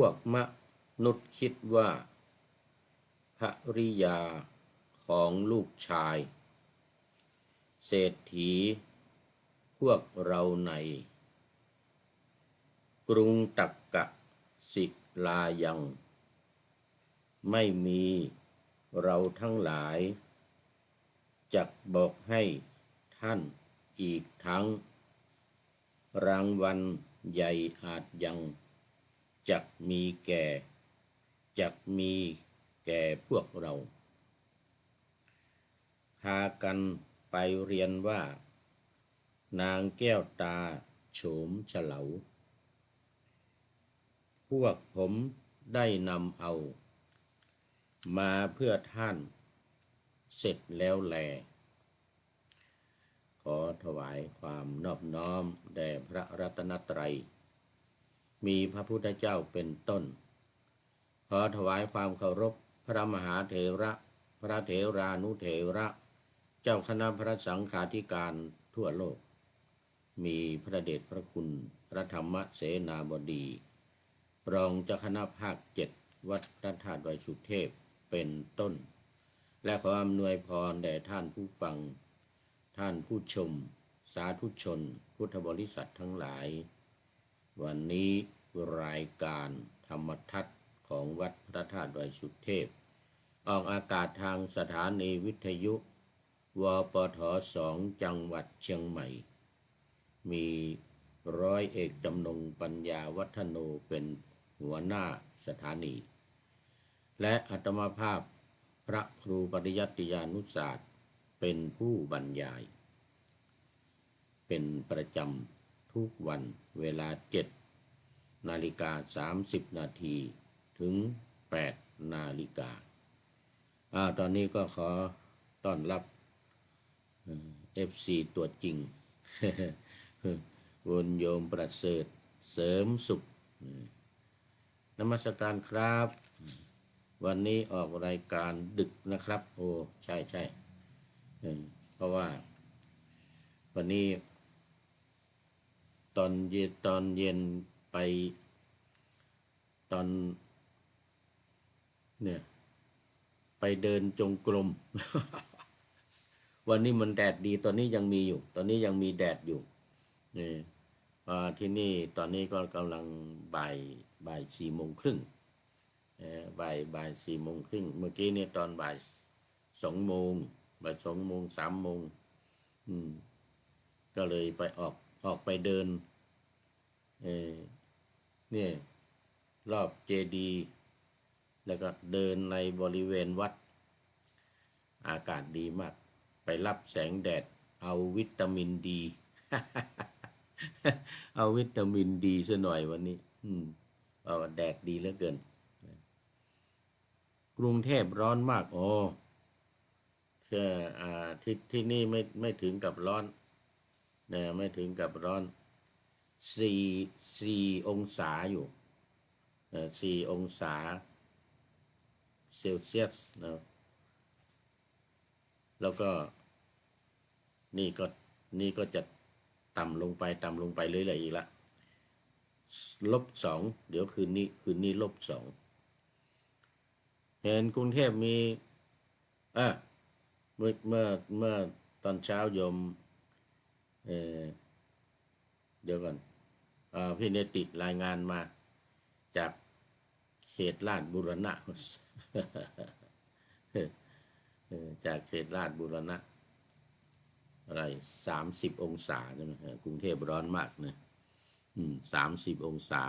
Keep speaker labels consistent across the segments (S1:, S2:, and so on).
S1: วกมนุษย์คิดว่าภริยาของลูกชาย เศรษฐี พวกเราใน กรุงตักกะศิลายัง ไม่มีเราทั้งหลายจักบอกให้ท่านอีกทั้ง รางวัลใหญ่อาจยัง จักมีแก่ จักมีแก่พวกเรา พากันไปเรียนว่า นางแก้วตาโฉมเฉลา พวกผมได้นำเอา มาเพื่อท่าน เสร็จแล้วแล ขอถวายความนอบน้อม แด่พระรัตนตรัย มีพระพุทธเจ้าเป็นต้น ขอถวายความเคารพพระมหาเถระ พระเถรานุเถระ เจ้าคณะพระสังฆาธิการทั่วโลก มีพระเดชพระคุณพระธรรมเสนาบดี รองเจ้าคณะภาคเจ็ดวัดพระธาตุดอยสุเทพเป็นต้น และขออำนวยพรแด่ท่านผู้ฟัง ท่านผู้ชม สาธุชน พุทธบริษัททั้งหลาย วันนี้รายการธรรมทัศน์ของวัดพระธาตุดอยสุเทพ ออกอากาศทางสถานีวิทยุ วปทสองจังหวัดเชียงใหม่ มีร้อยเอกจำนงปัญญาวัฒโนเป็นหัวหน้าสถานี และอัตมาภาพพระครูปริยัติยานุศาสตร์เป็นผู้บรรยาย เป็นประจำ ทุกวันเวลาเจ็ดนาฬิกาสามสิบนาทีถึงแปดนาฬิกาอ่าตอนนี้ก็ขอต้อนรับเอฟซีตัวจริงวนโยมประเสริฐเสริมสุขนมัสการครับ วันนี้ออกรายการดึกนะครับ โอ้ ใช่ใช่เออเพราะว่า วันนี้ ตอนเย็นตอนเย็นไป ตอน เนี่ย ไปเดินจงกรม วันนี้มันแดดดี ตอนนี้ยังมีอยู่ ตอนนี้ยังมีแดดอยู่นี่อ่าที่นี่ตอนนี้ก็กำลังบ่ายบ่ายสี่โมงครึ่งเออบ่ายบ่ายสี่โมงครึ่ง เมื่อกี้เนี่ยตอนบ่ายสองโมงบ่ายสองโมงสามโมงอืมก็เลยไปออก ออกไปเดินเอเนี่ยรอบเจดีย์แล้วก็เดินในบริเวณวัด อากาศดีมาก ไปรับแสงแดด เอาวิตามินดี เอาวิตามินดีซะหน่อยวันนี้ อืมเอาแดดดีเหลือเกิน กรุงเทพร้อนมากอ๋อแค่อที่ที่นี่ไม่ไม่ถึงกับร้อน นะไม่ถึงกับร้อนสี่สี่องศาอยู่เอ่อสี่องศาเซลเซียสนะแล้วก็นี่ก็นี่ก็จะต่ำลงไปต่ำลงไปเรื่อยๆอีกละลบสองเดี๋ยวคืนนี้คืนนี้ลบสองเห็นกรุงเทพมีอะเมื่อเมื่อเมื่อตอนเช้าโยม เออเดี๋ยวก่อนอพี่เนติรายงานมาจากเขตลาดบุรณะ จากเขตลาดบุรณะ อะไรสามสิบองศาใช่ไหมกรุงเทพร้อนมากนะสามสิบองศา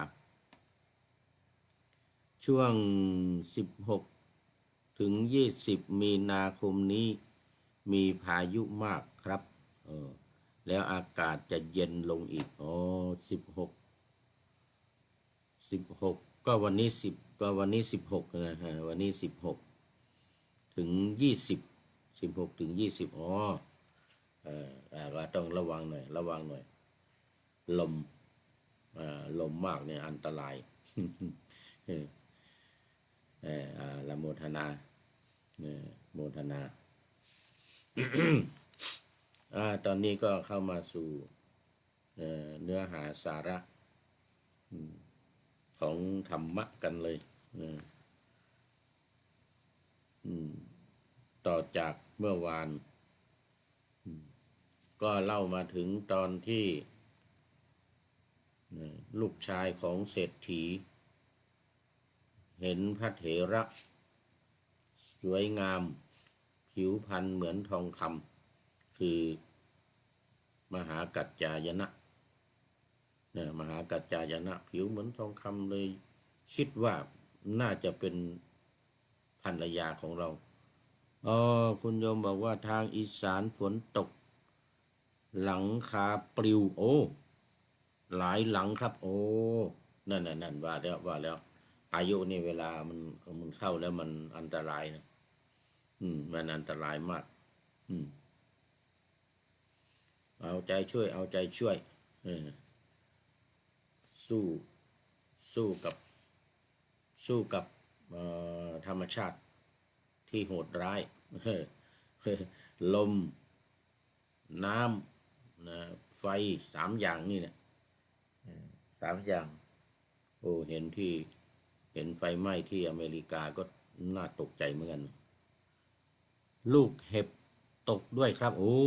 S1: ช่วงสิบหกถึงยี่สิบมีนาคมนี้มีพายุมากครับ เออ แล้วอากาศจะเย็นลงอีก อ๋อสิบหก สิบหก ก็วันนี้สิบ ก็วันนี้สิบหกนะฮะ วันนี้สิบหก ถึงยี่สิบ สิบหกถึงยี่สิบอ๋อเอ่ออ่าก็ต้องระวังหน่อย ระวังหน่อย ลมอ่าลมมากเนี่ยอันตรายเอออ่าละโมทนาเออโมทนา ตอนนี้ก็เข้ามาสู่เนื้อหาสาระของธรรมะกันเลย ต่อจากเมื่อวาน ก็เล่ามาถึงตอนที่ลูกชายของเศรษฐี เห็นพระเถระ สวยงาม ผิวพรรณเหมือนทองคำ คือ มหากัจจายนะเนี่ยมหากัจจายนะผิวเหมือนทองคำเลย คิดว่าน่าจะเป็นภรรยาของเราอ๋อคุณโยมบอกว่าทางอีสานฝนตก หลังคาปลิว โอ้ หลายหลังครับ โอ้ นั่นนั่นนั่นว่าแล้วว่าแล้วอายุนี่เวลามันมันเข้าแล้วมันอันตรายนะ อืม มันอันตรายมาก อืม เอาใจช่วยเอาใจช่วยสู้สู้กับสู้กับธรรมชาติที่โหดร้ายลม น้ำนะไฟสามอย่างนี่เนี่ยสามอย่าง โอ้เห็นที่เห็นไฟไหม้ที่อเมริกาก็น่าตกใจเหมือนกัน ลูกเห็บตกด้วยครับ โอ้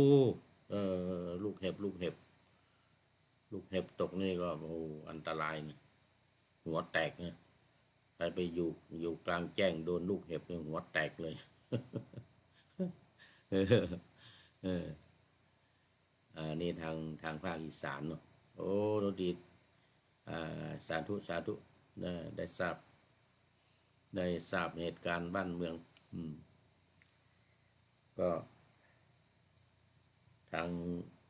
S1: เออ ลูกเห็บ ลูกเห็บ ลูกเห็บตกนี่ก็โอ้อันตรายนะหัวแตกนะไปไปอยู่อยู่กลางแจ้งโดนลูกเห็บเนี่ยหัวแตกเลยเออเอออ่านี่ทางทางภาคอีสานเนาะโอ้โนดีอ่าสาธุสาธุได้ได้ทราบ ได้ทราบเหตุการณ์บ้านเมือง อืม ก็ ทาง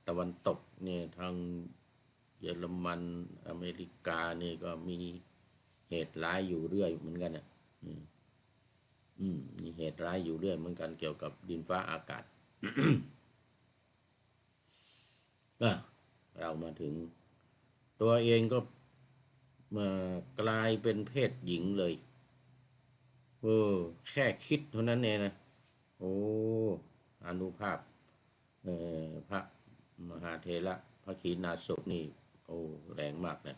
S1: ตะวันตกเนี่ยทางเยอรมันอเมริกานี่ก็มีเหตุร้ายอยู่เรื่อยเหมือนกันอะอืมอืมมีเหตุร้ายอยู่เรื่อยเหมือนกันเกี่ยวกับดินฟ้าอากาศอะเรามาถึง ตัวเองก็มากลายเป็นเพศหญิงเลยเออแค่คิดเท่านั้นเองนะ โอ้อนุภาพ พระมหาเทระพระขีณาสพนี่ โอ้แรงมากนะ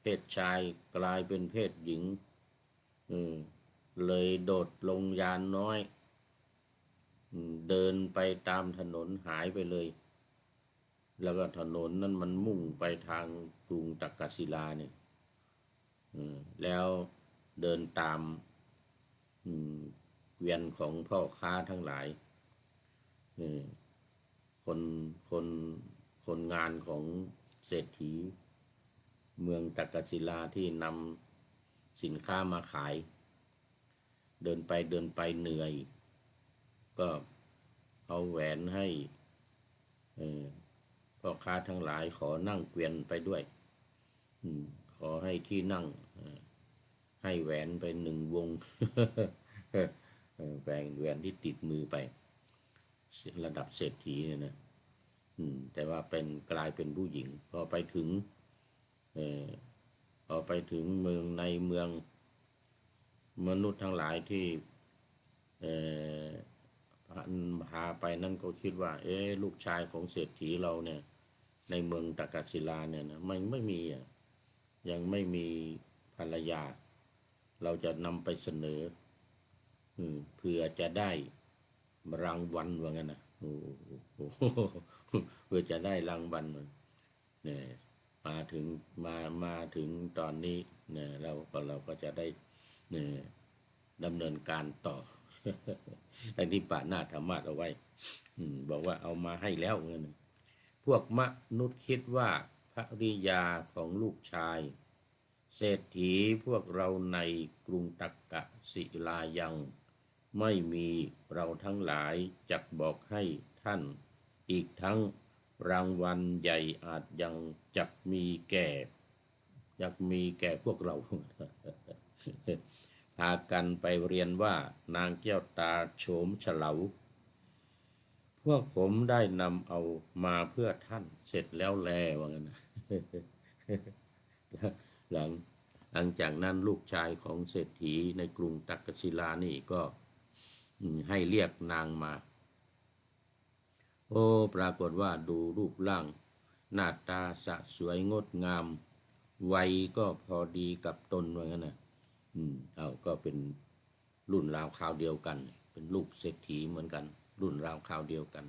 S1: เพศชายกลายเป็นเพศหญิงเลยโดดลงยานน้อย เดินไปตามถนนหายไปเลย แล้วก็ถนนนั้นมันมุ่งไปทางกรุงตักกศิลาเนี่ยแล้วเดินตามเวียนของพ่อค้าทั้งหลาย คนคนคนงานของเศรษฐี เมืองตักศิลาที่นำสินค้ามาขาย เดินไปเดินไปเหนื่อย ก็เอาแหวนให้พ่อค้าทั้งหลายขอนั่งเกวียนไปด้วยขอให้ที่นั่งให้แหวนไปหนึ่งวงแหวนแหวนที่ติดมือไป ระดับเศรษฐีเนี่ยนะแต่ว่าเป็นกลายเป็นผู้หญิง พอไปถึงเออพอไปถึงเมืองในเมืองมนุษย์ทั้งหลายที่เออพาไปนั่นก็คิดว่า เอ๊ะลูกชายของเศรษฐีเราเนี่ย ในเมืองตากาศิลาเนี่ยนะมันไม่มีอะยังไม่มีภรรยา เราจะนำไปเสนอเพื่อจะได้ รางวัลว่างั้นนะโอ้โหเพื่อจะได้รางวัลมันเนี่ยมาถึงมามาถึงตอนนี้เนี่ยเราก็เราก็จะได้เนี่ยดำเนินการต่ออันนี้ป่าหน้าธรรมะเอาไว้บอกว่าเอามาให้แล้วเงินพวกมนุษย์คิดว่าภริยาของลูกชาย เศรษฐีพวกเราในกรุงตักกะศิลายัง ไม่มีเราทั้งหลายจักบอกให้ท่าน อีกทั้งรางวัลใหญ่อาจยังจักมีแก่จักมีแก่พวกเรา พากันไปเรียนว่านางแก้วตาโฉมเฉลา พวกผมได้นำเอามาเพื่อท่านเสร็จแล้วแลว่างั้นนะหลังหลังจากนั้นลูกชายของเศรษฐีในกรุงตักกศิลานี่ก็ ให้เรียกนางมา โอ้ ปรากฏว่าดูรูปร่าง หน้าตาสะสวยงดงาม วัยก็พอดีกับตนว่างั้นนะอืมเอาก็เป็นรุ่นราวคราวเดียวกัน เป็นลูกเศรษฐีเหมือนกัน รุ่นราวคราวเดียวกัน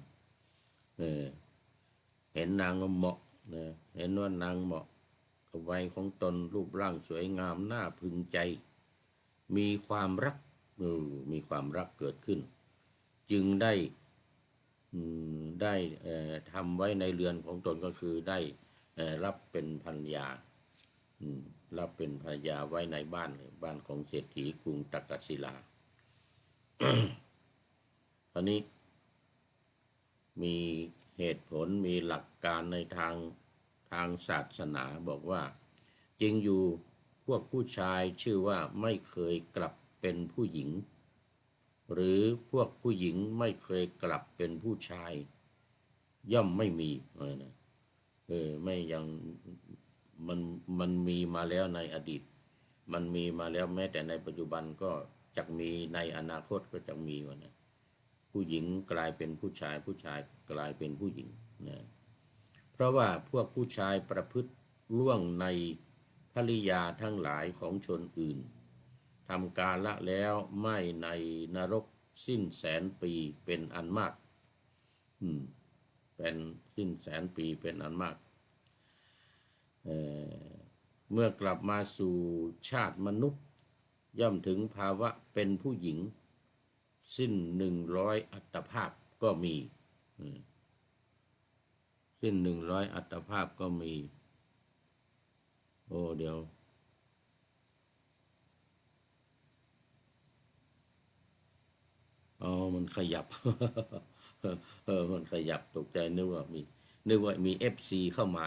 S1: เออ เห็นนางก็เหมาะนะเห็นว่านางเหมาะกับวัยของตนรูปร่างสวยงามน่าพึงใจ มีความรัก มีความรักเกิดขึ้น จึงได้ได้ทำไว้ในเรือนของตนก็คือได้รับเป็นภรรยารับเป็นภรรยาไว้ในบ้านเลยบ้านของเศรษฐีกรุงตักกศิลาตอนนี้มีเหตุผลมีหลักการในทางทางศาสนาบอกว่า จริงอยู่พวกผู้ชายชื่อว่าไม่เคยกลับ เป็นผู้หญิง หรือพวกผู้หญิงไม่เคยกลับเป็นผู้ชาย ย่อมไม่มีเออนะเออไม่ยังมันมันมีมาแล้วในอดีต มันมีมาแล้วแม้แต่ในปัจจุบันก็จะมีในอนาคตก็จะมีวันนะผู้หญิงกลายเป็นผู้ชาย ผู้ชายกลายเป็นผู้หญิงนะเพราะว่าพวกผู้ชายประพฤติล่วงในภริยาทั้งหลายของชนอื่น ทำการละแล้วไม่ในนรกสิ้นแสนปีเป็นอันมาก อืม เป็นสิ้นแสนปีเป็นอันมากเเมื่อกลับมาสู่ชาติมนุษย์ ย่อมถึงภาวะเป็นผู้หญิง สิ้นหนึ่งร้อยอัตภาพก็มี สิ้นหนึ่งร้อยอัตภาพก็มี โอ้เดี๋ยว อ๋อมันขยับ เออ มันขยับตกใจนึกว่ามี นึกว่ามีเอฟซีเข้ามา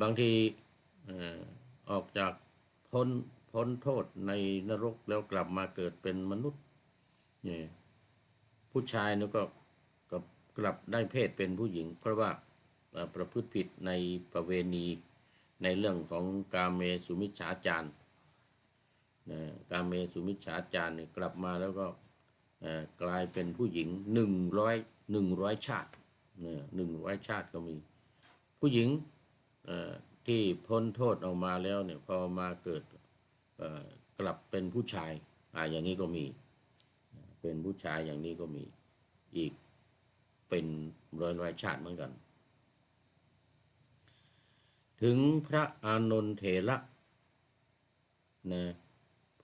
S1: บางทีออกจากพ้นพ้นโทษในนรกแล้วกลับมาเกิดเป็นมนุษย์เนี่ยผู้ชายนี่ก็ก็กลับได้เพศเป็นผู้หญิง เพราะว่าประพฤติผิดในประเวณีในเรื่องของกาเมสุมิจฉาจาร นะการเมสุมิจฉาจารเนี่ยกลับมาแล้วก็กลายเป็นผู้หญิงหนึ่งร้อยหนึ่งร้อยชาติหนึ่งร้อยชาติก็มี ผู้หญิงที่พ้นโทษออกมาแล้วเนี่ยพอมาเกิดกลับเป็นผู้ชายอ่าอย่างนี้ก็มี เป็นผู้ชายอย่างนี้ก็มีอีกเป็นร้อยร้อยชาติเหมือนกัน ถึงพระอานนทเถระนะ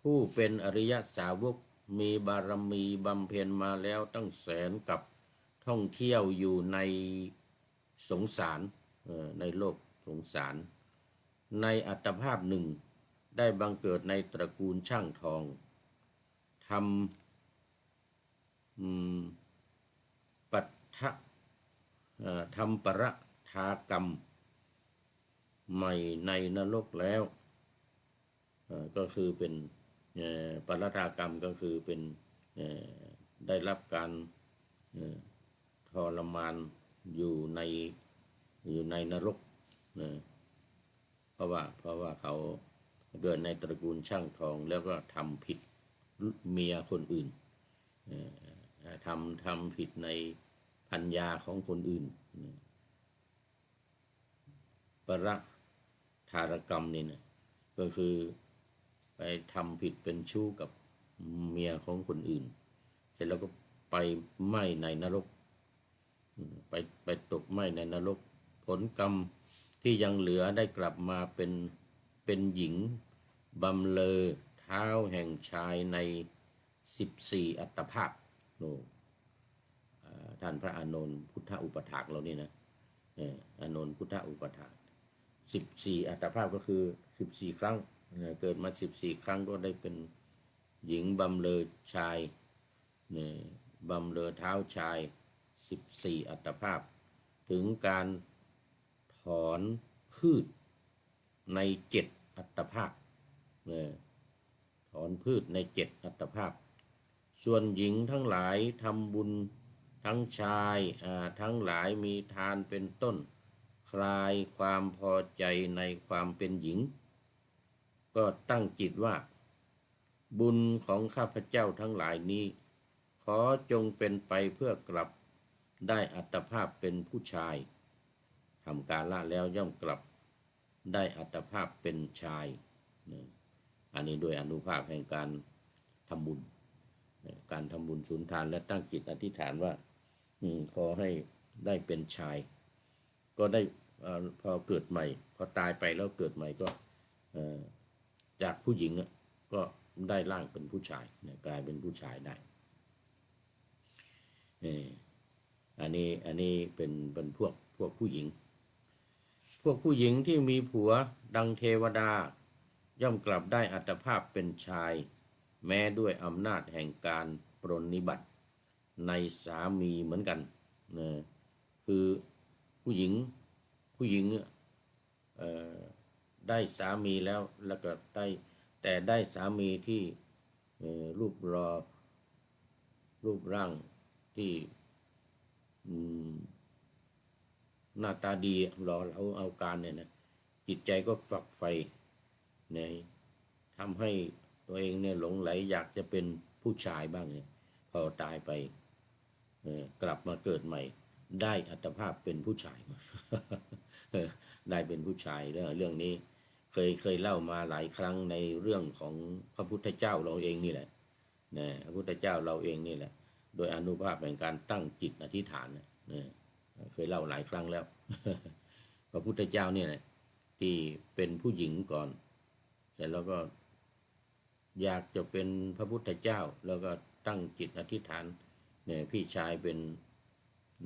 S1: ผู้เป็นอริยสาวกมีบารมีบำเพ็ญมาแล้วตั้งแสนกับท่องเที่ยวอยู่ในสงสารในโลกสงสาร ในอัตภาพหนึ่งได้บังเกิดในตระกูลช่างทองทำปัทธะทำประทากรรม ใหม่ในนรกแล้ว ก็คือเป็น ปรตากรรมก็คือเป็นได้รับการทรมานอยู่ในอยู่ในนรกนะเพราะว่าเพราะว่าเขาเกิดในตระกูลช่างทองแล้วก็ทำผิดเมียคนอื่นทำทำผิดในพัญญาของคนอื่นนะประทารกรรมนี่นะก็คือ ทำผิดเป็นชู้กับเมียของคนอื่น เสร็จแล้วก็ไปไหมในนรก ไปไปตกไหมในนรก ผลกรรมที่ยังเหลือได้กลับมาเป็นเป็นหญิงบำเลอเท้าแห่งชายในสิบสี่อัตภาพโนอ่าท่านพระอานนท์พุทธอุปถากเรานี่นะอานนท์พุทธอุปถากสิบสี่อัตภาพก็คือสิบสี่ครั้ง เออเกิดมาสิบสี่ครั้งก็ได้เป็นหญิงบำเลอชายเนี่ยบำเลอเท้าชายสิบสี่อัตภาพ ถึงการถอนพืชในเจ็ดอัตภาพเนี่ยถอนพืชในเจ็ดอัตภาพ ส่วนหญิงทั้งหลายทำบุญทั้งชายอ่าทั้งหลายมีทานเป็นต้น คลายความพอใจในความเป็นหญิง ก็ตั้งจิตว่า บุญของข้าพเจ้าทั้งหลายนี้ ขอจงเป็นไปเพื่อกลับได้อัตภาพเป็นผู้ชายทำการละแล้วย่อมกลับได้อัตภาพเป็นชาย อันนี้โดยอนุภาพแห่งการทำบุญ การทำบุญสุนทานและตั้งจิตอธิษฐานว่าขอให้ได้เป็นชาย ก็ได้อพอเกิดใหม่ พอตายไปแล้วเกิดใหม่ก็ จากผู้หญิงก็ได้ร่างเป็นผู้ชายนะกลายเป็นผู้ชายได้อออันนี้อันนี้เป็นเป็นพวกพวกผู้หญิง พวกผู้หญิงที่มีผัวดังเทวดา ย่อมกลับได้อัตภาพเป็นชาย แม้ด้วยอำนาจแห่งการปรนนิบัติในสามีเหมือนกันนะคือผู้หญิงผู้หญิงเอ่อ ได้สามีแล้วแล้วก็ได้แต่ได้สามีที่รูปรอรูปร่างที่หน้าตาดีรอเราเอาการเนี่ยนะจิตใจก็ฝักใฝ่เนี่ยทำให้ตัวเองเนี่ยหลงไหลอยากจะเป็นผู้ชายบ้างเนี่ยพอตายไปกลับมาเกิดใหม่ ได้อัตภาพเป็นผู้ชายมาได้เป็นผู้ชายเรื่องนี้ เคยเคยเล่ามาหลายครั้งในเรื่องของพระพุทธเจ้าเราเองนี่แหละนะพระพุทธเจ้าเราเองนี่แหละ โดยอนุภาพแห่งการตั้งจิตอธิษฐานนะเคยเล่าหลายครั้งแล้ว พระพุทธเจ้าเนี่ยนะที่เป็นผู้หญิงก่อน เสร็จแล้วก็อยากจะเป็นพระพุทธเจ้า แล้วก็ตั้งจิตอธิษฐานเนี่ยพี่ชายเป็น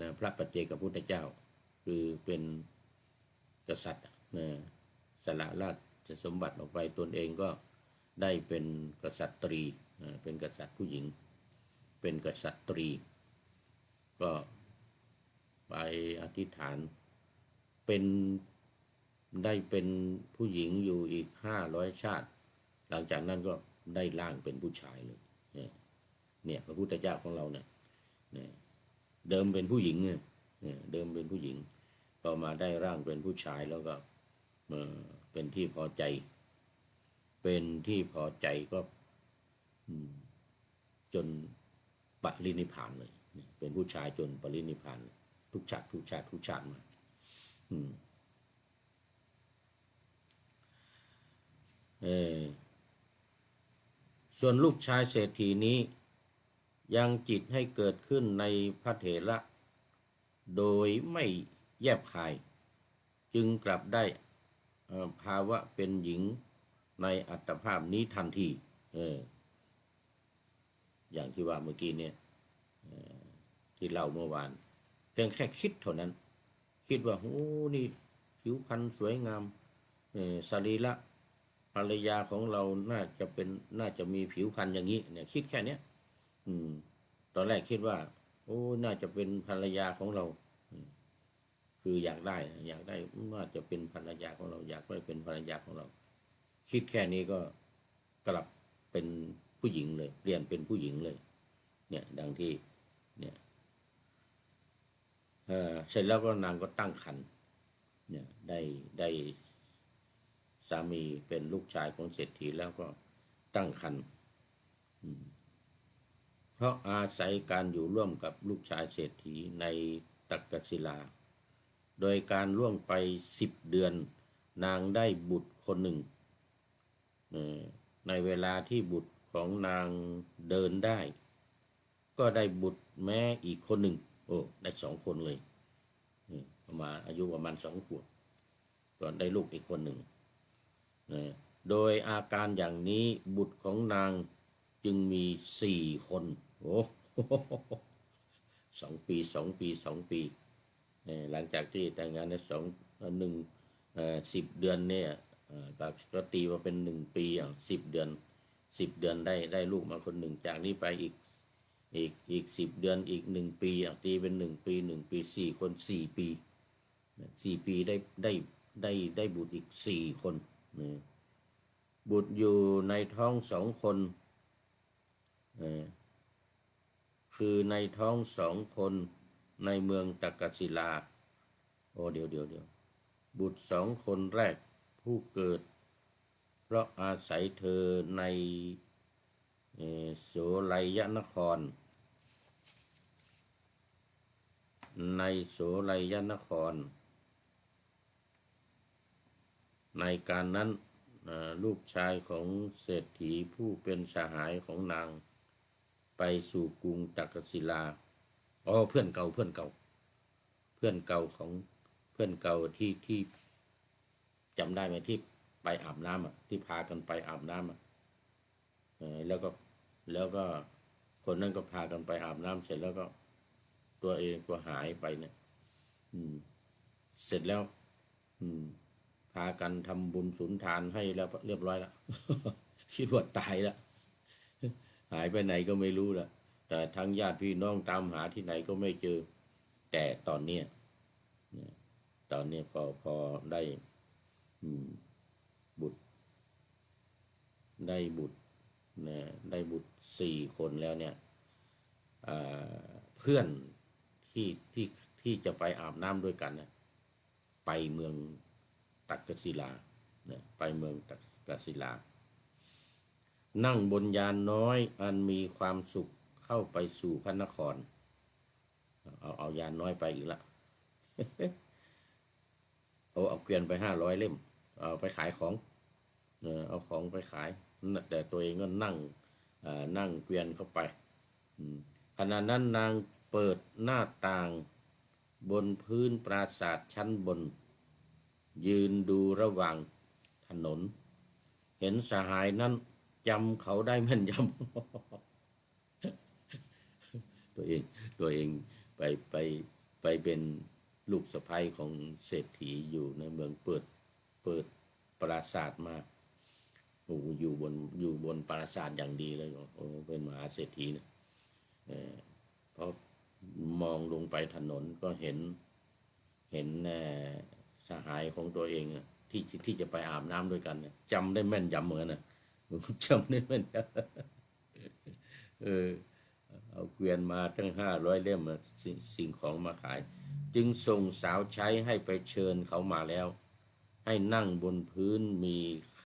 S1: นะพระปัจเจกพุทธเจ้า คือเป็นกษัตริย์นะ สละราชสมบัติออกไปตนเองก็ได้เป็นกษัตรีนะเป็นกษัตริย์ผู้หญิง เป็นกษัตรี ก็ไปอธิษฐานเป็นได้เป็นผู้หญิงอยู่อีกห้าร้อยชาติ หลังจากนั้นก็ได้ร่างเป็นผู้ชายเลยเนี่ยเนี่ยพระพุทธเจ้าของเราเนี่ยเดิมเป็นผู้หญิงเนี่ยเดิมเป็นผู้หญิงพอมาได้ร่างเป็นผู้ชายแล้วก็ เอ่อเป็นที่พอใจ เป็นที่พอใจก็จนปรินิพานเลย เป็นผู้ชายจนปรินิพานเลยทุกชาติทุกชาติทุกชาติมาเออส่วนลูกชายเศรษฐีนี้ยังจิตให้เกิดขึ้นในพระเถระ โดยไม่แยบคาย จึงกลับได้ ภาวะเป็นหญิงในอัตภาพนี้ทันทีเอออย่างที่ว่าเมื่อกี้เนี่ยที่เล่าเมื่อวาน เพียงแค่คิดเท่านั้น คิดว่าโอ้นี่ผิวพรรณสวยงามสรีระภรรยาของเราน่าจะเป็นน่าจะมีผิวพรรณอย่างนี้ เนี่ย คิดแค่เนี้ยอืม ตอนแรกคิดว่า โอ้ น่าจะเป็นภรรยาของเรา คืออยากได้ อยากได้น่าจะเป็นภรรยาของเรา อยากได้เป็นภรรยาของเรา คิดแค่นี้ก็กลับเป็นผู้หญิงเลย เปลี่ยนเป็นผู้หญิงเลย เนี่ยดังที่เนี่ยเเสร็จแล้วก็นางก็ตั้งครรภ์เนี่ยได้ได้สามีเป็นลูกชายของเศรษฐีแล้วก็ตั้งครรภ์เพราะอาศัยการอยู่ร่วมกับลูกชายเศรษฐีในตักกศิลา โดยการล่วงไปสิบเดือน นางได้บุตรคนหนึ่ง ในเวลาที่บุตรของนางเดินได้ ก็ได้บุตรแม้อีกคนหนึ่ง โอ้ได้สองคนเลยประมาณอายุประมาณสองขวบก่อนได้ลูกอีกคนหนึ่งนะโดยอาการอย่างนี้บุตรของนางจึงมีสี่คน โอ้สองปีสองปีสองปี หลังจากที่แต่งงานได้สองหนึ่งสิบเดือนเนี่ยเอ่อก็ก็ตีมาเป็นหนึ่งปีอะสิบเดือนสิบเดือนได้ได้ลูกมาคนหนึ่งจากนี้ไปอีกอีกอีกสิบเดือนอีกหนึ่งปีอะตีเป็นหนึ่งปีหนึ่งปีสี่คนสี่ปีสี่ปีได้ได้ได้ได้บุตรอีกสี่คนนะบุตรอยู่ในท้องสองคนคือในท้องสองคน ในเมืองตะกศิลา โอ้เดี๋ยวเดี๋ยวเดี๋ยวบุตรสองคนแรกผู้เกิด เพราะอาศัยเธอในโสไลยนคร ในโสไลยนคร ในการนั้นลูกชายของเศรษฐีผู้เป็นสหายของนาง ไปสู่กรุงตักศิลา อ๋อเพื่อนเก่าเพื่อนเก่า เพื่อนเก่าของเพื่อนเก่าที่ที่จำได้ไหมที่ไปอาบน้ำอะ ที่พากันไปอาบน้ำอะเออแล้วก็แล้วก็คนนั้นก็พากันไปอาบน้ำเสร็จแล้วก็ ตัวเองก็หายไปเนี่ย อืม เสร็จแล้ว อืม พากันทำบุญสุนทานให้แล้วเรียบร้อยแล้วคิดว่าตายแล้วหายไปไหนก็ไม่รู้ละ แต่ทั้งญาติพี่น้องตามหาที่ไหนก็ไม่เจอ แต่ตอนเนี้ยตอนนี้พอพอได้บุตร ได้บุตรนะได้บุตรสี่คนแล้วเนี่ยเพื่อนที่ที่ที่จะไปอาบน้ำด้วยกันเนี่ยไปเมืองตักกศิลาเนี่ยไปเมืองตักกศิลา นั่งบนยานน้อยอันมีความสุข เข้าไปสู่พระนคร เอาเอายานน้อยไปอีกละเอาเอาเกวียนไปห้าร้อยเล่ม เอาไปขายของ เอาของไปขาย แต่ตัวเองก็นั่งเอ่อนั่งเกวียนเข้าไปขณะนั้นนางเปิดหน้าต่างบนพื้นปราสาทชั้นบน ยืนดูระหว่างถนน เห็นสหายนั้นจำเขาได้แม่นยำ เอง ตัวเองไปไปไปเป็นลูกสะใภ้ของเศรษฐีอยู่ในเมืองเปิดเปิดปราสาทมาโอ้อยู่บนอยู่บนปราสาทอย่างดีเลยโอ้เป็นมหาเศรษฐีนะเออเพราะมองลงไปถนนก็เห็นเห็นสหายของตัวเองที่ที่จะไปอาบน้ำด้วยกันเนี่ยจำได้แม่นยำเหมือนนะจำได้แม่นยำเออ เอาเกวียนมาตั้งห้าร้อยเล่มสสิ่งของมาขาย จึงส่งสาวใช้ให้ไปเชิญเขามาแล้ว ให้นั่งบนพื้นมี